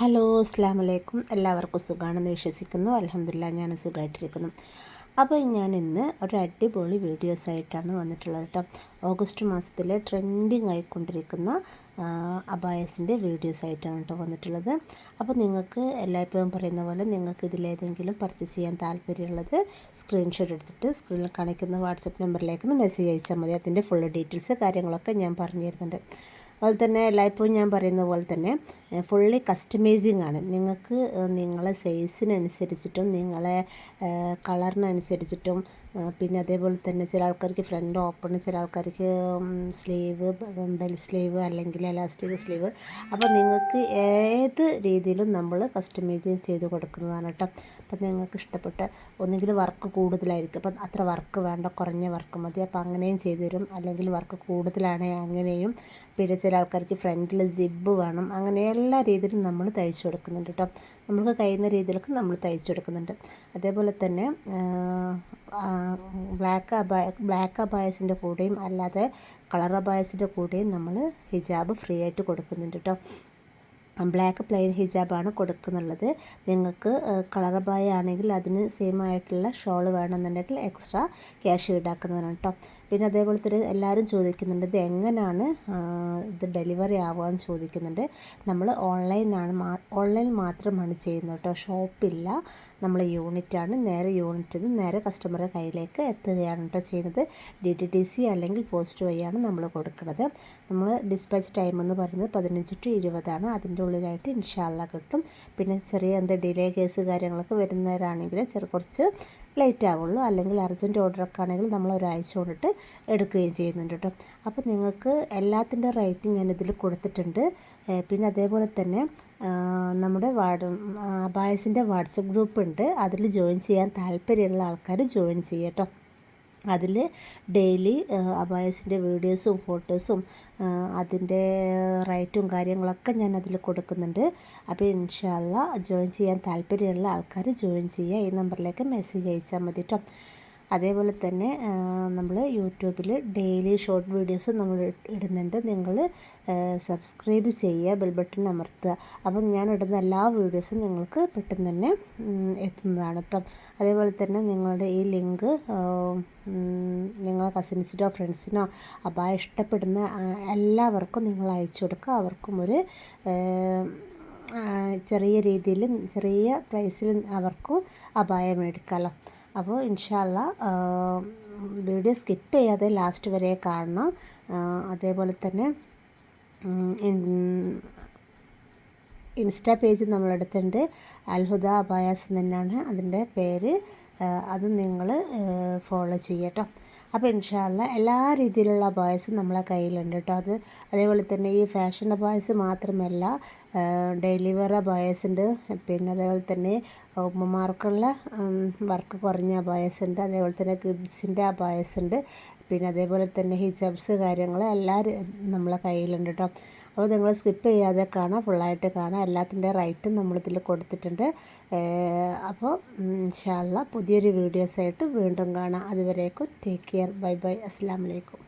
Hello അസ്സാം വലൈക്കും എല്ലാവർക്കും സുഖമാണെന്ന് വിശ്വസിക്കുന്നു. അലഹമില്ല ഞാൻ സുഖമായിട്ടിരിക്കുന്നു അപ്പോൾ ഞാൻ ഇന്ന് ഒരു അടിപൊളി വീഡിയോസ് ആയിട്ടാണ് വന്നിട്ടുള്ളത് കേട്ടോ ഓഗസ്റ്റ് മാസത്തിലെ ട്രെൻഡിങ് ആയിക്കൊണ്ടിരിക്കുന്ന അബായസിന്റെ വീഡിയോസ് ആയിട്ടാണ് കേട്ടോ വന്നിട്ടുള്ളത്. അപ്പോൾ നിങ്ങൾക്ക് എല്ലായ്പ്പോഴും പറയുന്ന പോലെ നിങ്ങൾക്ക് ഇതിലേതെങ്കിലും പർച്ചേസ് ചെയ്യാൻ താല്പര്യമുള്ളത് സ്ക്രീൻഷോട്ട് എടുത്തിട്ട് സ്ക്രീനിൽ കാണിക്കുന്ന വാട്സപ്പ് നമ്പറിലേക്ക് മെസ്സേജ് അയച്ചാൽ മതി. അതിന്റെ ഫുൾ ഡീറ്റെയിൽസ് കാര്യങ്ങളൊക്കെ ഞാൻ പറഞ്ഞു തരുന്നുണ്ട്. അതുപോലെ തന്നെ എല്ലായ്പ്പോഴും ഞാൻ പറയുന്ന പോലെ തന്നെ ഫുള്ളി കസ്റ്റമൈസിങ് ആണ്. നിങ്ങൾക്ക് നിങ്ങളെ സൈസിനനുസരിച്ചിട്ടും നിങ്ങളെ കളറിനനുസരിച്ചിട്ടും പിന്നെ അതേപോലെ തന്നെ ചില ആൾക്കാർക്ക് ഫ്രണ്ട് ഓപ്പൺ ചില ആൾക്കാർക്ക് സ്ലീവ് ബെൽ സ്ലീവ് അല്ലെങ്കിൽ എലാസ്റ്റിക് സ്ലീവ് അപ്പോൾ നിങ്ങൾക്ക് ഏത് രീതിയിലും നമ്മൾ കസ്റ്റമൈസിങ് ചെയ്ത് കൊടുക്കുന്നതാണ് കേട്ടോ. അപ്പം നിങ്ങൾക്ക് ഇഷ്ടപ്പെട്ട ഒന്നുകിൽ വർക്ക് കൂടുതലായിരിക്കും. അപ്പം അത്ര വർക്ക് വേണ്ട കുറഞ്ഞ വർക്ക് മതി. അപ്പോൾ അങ്ങനെയും ചെയ്തു തരും അല്ലെങ്കിൽ വർക്ക് കൂടുതലാണെങ്കിൽ അങ്ങനെയും പിന്നെ ചില ആൾക്കാർക്ക് ഫ്രണ്ടിൽ ജിബ്ബ് വേണം. അങ്ങനെ എല്ലാ രീതിയിലും നമ്മൾ തയ്ച്ചു കൊടുക്കുന്നുണ്ട് കേട്ടോ നമുക്ക് കഴിയുന്ന രീതിയിലൊക്കെ നമ്മൾ തയ്ച്ചു കൊടുക്കുന്നുണ്ട്. അതേപോലെ തന്നെ ബ്ലാക്ക് അബായ ബ്ലാക്ക് അബായസിന്റെ കൂടെയും അല്ലാതെ കളർ അബായസിന്റെ കൂടെയും നമ്മൾ ഹിജാബ് ഫ്രീ ആയിട്ട് കൊടുക്കുന്നുണ്ട് കേട്ടോ ബ്ലാക്ക് പ്ലെയിൻ ഹിജാബാണ് കൊടുക്കുന്നുള്ളത്. നിങ്ങൾക്ക് കളർ ബായ ആണെങ്കിൽ അതിന് സെയിം ആയിട്ടുള്ള ഷോൾ വേണമെന്നുണ്ടെങ്കിൽ എക്സ്ട്രാ ക്യാഷ് ഈടാക്കുന്നതാണ് കേട്ടോ പിന്നെ അതേപോലെ തന്നെ എല്ലാവരും ചോദിക്കുന്നുണ്ട് ഇത് എങ്ങനെയാണ് ഇത് ഡെലിവറി ആവുകയെന്ന് ചോദിക്കുന്നുണ്ട്. നമ്മൾ ഓൺലൈനാണ് ഓൺലൈൻ മാത്രമാണ് ചെയ്യുന്നത് കേട്ടോ ഷോപ്പില്ല നമ്മൾ യൂണിറ്റാണ് നേരെ യൂണിറ്റിൽ നിന്ന് നേരെ കസ്റ്റമറുടെ കയ്യിലേക്ക് എത്തുകയാണ് കേട്ടോ ചെയ്യുന്നത്. ഡി ടി ടി സി അല്ലെങ്കിൽ പോസ്റ്റ് വഴിയാണ് നമ്മൾ കൊടുക്കുന്നത്. നമ്മൾ ഡിസ്പാച്ച് ടൈം എന്ന് പറയുന്നത് പതിനഞ്ച് ടു ഇരുപതാണ് അതിന്റെ ഉള്ളിലായിട്ട് ഇൻഷാല്ല കിട്ടും. പിന്നെ ചെറിയ എന്ത് ഡിലേ കേസ് കാര്യങ്ങളൊക്കെ വരുന്നവരാണെങ്കിൽ ചെറു കുറച്ച് ലേറ്റ് ആവുള്ളൂ. അല്ലെങ്കിൽ അർജന്റ് ഓർഡറൊക്കെ ആണെങ്കിൽ നമ്മൾ ഒരാഴ്ച കൊണ്ടിട്ട് എടുക്കുകയും ചെയ്യുന്നുണ്ട് കേട്ടോ. അപ്പോൾ നിങ്ങൾക്ക് എല്ലാത്തിന്റെ റേറ്റ് ഞാൻ ഇതിൽ കൊടുത്തിട്ടുണ്ട്. പിന്നെ അതേപോലെ തന്നെ നമ്മുടെ വാർഡ് ബായസിന്റെ വാട്സപ്പ് ഗ്രൂപ്പ് ഉണ്ട്. അതിൽ ജോയിൻ ചെയ്യാൻ താല്പര്യമുള്ള ആൾക്കാർ ജോയിൻ ചെയ്യട്ടോ അതിൽ ഡെയിലി അബായസിന്റെ വീഡിയോസും ഫോട്ടോസും അതിന്റെ റൈറ്റും കാര്യങ്ങളൊക്കെ ഞാൻ അതിൽ കൊടുക്കുന്നുണ്ട്. അപ്പോൾ ഇൻഷാല്ല ജോയിൻ ചെയ്യാൻ താല്പര്യമുള്ള ആൾക്കാർ ജോയിൻ ചെയ്യുക. ഈ നമ്പറിലേക്ക് മെസ്സേജ് അയച്ചാൽ മതി കേട്ടോ. അതേപോലെ തന്നെ നമ്മൾ യൂട്യൂബിൽ ഡെയിലി ഷോർട്ട് വീഡിയോസ് നമ്മൾ ഇടുന്നുണ്ട്. നിങ്ങൾ സബ്സ്ക്രൈബ് ചെയ്യുക ബെൽ ബട്ടൺ അമർത്തുക. അപ്പം ഞാൻ ഇടുന്ന എല്ലാ വീഡിയോസും നിങ്ങൾക്ക് പെട്ടെന്ന് തന്നെ എത്തുന്നതാണ്. കേട്ടോ അതേപോലെ തന്നെ നിങ്ങളുടെ ഈ ലിങ്ക് നിങ്ങളെ കസിൻസിനോ ഫ്രണ്ട്സിനോ അപായ ഇഷ്ടപ്പെടുന്ന എല്ലാവർക്കും നിങ്ങൾ അയച്ചു കൊടുക്കുക. അവർക്കും ഒരു ചെറിയ രീതിയിൽ ചെറിയ പ്രൈസിൽ അവർക്കും അപായം മേടിക്കാമല്ലോ. അപ്പോൾ ഇൻഷാല്ല വീഡിയോ സ്കിപ്പ് ചെയ്യാതെ ലാസ്റ്റ് വരെ കാണണം. അതേപോലെ തന്നെ ഇൻസ്റ്റാ പേജ് നമ്മളെടുത്തിട്ടുണ്ട്. അൽഹുദ അബായാസ് തന്നെയാണ് അതിന്റെ പേര്. അത് നിങ്ങൾ ഫോളോ ചെയ്യട്ടോ. അപ്പോൾ ഇൻഷാല്ല എല്ലാ രീതിയിലുള്ള ബോയ്സും നമ്മളെ കയ്യിലുണ്ട് കേട്ടോ. അത് അതേപോലെ തന്നെ ഈ ഫാഷൻ ബോയ്സ് മാത്രമല്ല ഡെയിലി വെയർ ബോയ്സ് ഉണ്ട് പിന്നെ അതേപോലെ തന്നെ ഉമ്മമാർക്കുള്ള വർക്ക് കുറഞ്ഞ ബോയ്സ് ഉണ്ട് അതേപോലെ തന്നെ കിഡ്സിന്റെ ബോയ്സ് ഉണ്ട് പിന്നെ അതേപോലെ തന്നെ ഹിജബ്സ് കാര്യങ്ങൾ എല്ലാം നമ്മളെ കയ്യിലുണ്ട് കേട്ടോ അപ്പോൾ നിങ്ങൾ സ്കിപ്പ് ചെയ്യാതെ കാണാം ഫുള്ളായിട്ട് കാണാം. എല്ലാത്തിന്റെ റൈറ്റും നമ്മളിതിൽ കൊടുത്തിട്ടുണ്ട്. അപ്പോൾ ഇൻഷാല്ല പുതിയൊരു വീഡിയോസായിട്ട് വീണ്ടും കാണാം. അതുവരേക്കും ടേക്ക് കെയർ ബൈ ബൈ അസ്സാം വലൈക്കും